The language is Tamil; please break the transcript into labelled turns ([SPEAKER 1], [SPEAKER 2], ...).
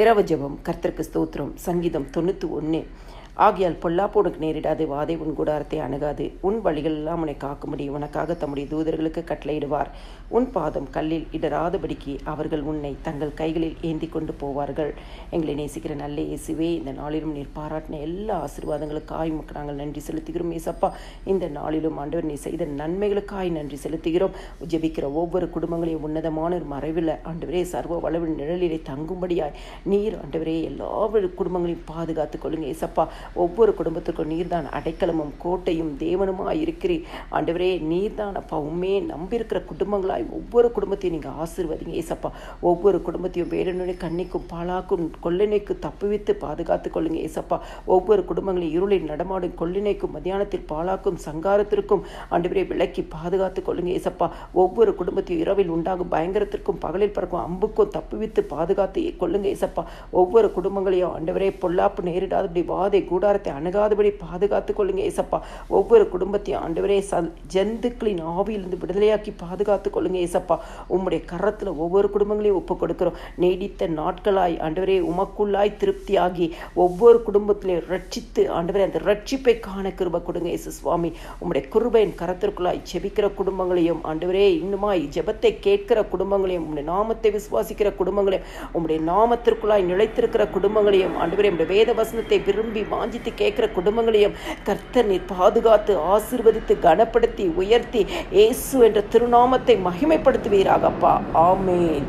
[SPEAKER 1] இரவு ஜெபம் கர்த்தருக்கு ஸ்தோத்திரம் சங்கீதம் தொண்ணூற்றி ஒன்று. ஆகியால் பொல்லாப்போனுக்கு நேரிடாது வாதை உன் கூடாரத்தை அணுகாது. உன் வழிகள் எல்லாம் உன்னை காக்கும்படி உனக்காக தம்முடைய தூதர்களுக்கு கட்டளையிடுவார். உன் பாதம் கல்லில் இடராதபடிக்கு அவர்கள் உன்னை தங்கள் கைகளில் ஏந்தி கொண்டு போவார்கள். எங்களை நேசிக்கிற நல்ல இயேசுவே இந்த நாளிலும் நீர் பாராட்டின எல்லா ஆசீர்வாதங்களுக்காய் உமக்கு நாங்கள் நன்றி செலுத்துகிறோம் ஏசப்பா. இந்த நாளிலும் ஆண்டவர் நீ செய்த நன்மைகளுக்காய் நன்றி செலுத்துகிறோம். ஜெபிக்கிற ஒவ்வொரு குடும்பங்களையும் உன்னதமான ஒரு மறைவில் ஆண்டவரே சர்வ வளவின் நிழலிலே தங்கும்படியாய் நீர் ஆண்டவரே எல்லா குடும்பங்களையும் பாதுகாத்துக் கொள்ளுங்க ஏசப்பா. ஒவ்வொரு குடும்பத்திற்கும் நீர்தான் அடைக்கலமும் கோட்டையும் தேவனுமாக இருக்கிறீர். ஆண்டவரே நீர்தான் அப்பா உண்மையே நம்பியிருக்கிற குடும்பங்களாய் ஒவ்வொரு குடும்பத்தையும் நீங்கள் ஆசீர்வதிங்க ஏசப்பா. ஒவ்வொரு குடும்பத்தையும் வேடனுடைய கண்ணிக்கும் பாலாக்கும் கொள்ளினைக்கு தப்புவித்து பாதுகாத்து கொள்ளுங்க ஏசப்பா. ஒவ்வொரு குடும்பங்களையும் இருளில் நடமாடும் கொள்ளினைக்கும் மத்தியானத்தில் பாலாக்கும் சங்காரத்திற்கும் ஆண்டவரே விலக்கி பாதுகாத்து கொள்ளுங்க ஏசப்பா. ஒவ்வொரு குடும்பத்தையும் இரவில் உண்டாகும் பயங்கரத்திற்கும் பகலில் பறக்கும் அம்புக்கும் தப்புவித்து பாதுகாத்து கொள்ளுங்க ஏசப்பா. ஒவ்வொரு குடும்பங்களையும் ஆண்டவரே பொல்லாப்பு நேரிடாதபடி வாதை கூடாரத்தை அணுகாதபடி பாதுகாத்து கொள்ளுங்க ஏசப்பா. ஒவ்வொரு குடும்பத்தையும் ஆண்டவரே சல் ஜந்துக்களின் ஆவியிலிருந்து விடுதலையாக்கி பாதுகாத்து கொள்ளுங்க ஏசப்பா. உம்முடைய கரத்தில் ஒவ்வொரு குடும்பங்களையும் ஒப்பு கொடுக்கிறோம். நீடித்த நாட்களாய் ஆண்டவரே உமக்குள்ளாய் திருப்தியாகி ஒவ்வொரு குடும்பத்திலையும் ரட்சித்து ஆண்டவரே அந்த ரட்சிப்பை காண கிருப கொடுங்க இயேசு சுவாமி உம்முடைய குருபையின் கரத்திற்குள்ளாய் ஜெபிக்கிற குடும்பங்களையும் ஆண்டவரே இன்னுமாய் ஜெபத்தை கேட்கிற குடும்பங்களையும் உம்முடைய நாமத்தை விசுவாசிக்கிற குடும்பங்களையும் உம்முடைய நாமத்திற்குள்ளாய் நிலைத்திருக்கிற குடும்பங்களையும் ஆண்டவரே உம்முடைய வேத வசனத்தை விரும்பி வாஞ்சித்து கேட்கிற குடும்பங்களையும் கர்த்தர் நீர் பாதுகாத்து ஆசிர்வதித்து கனப்படுத்தி உயர்த்தி இயேசு என்ற திருநாமத்தை மகிமைப்படுத்துவீராகப்பா. ஆமேன்.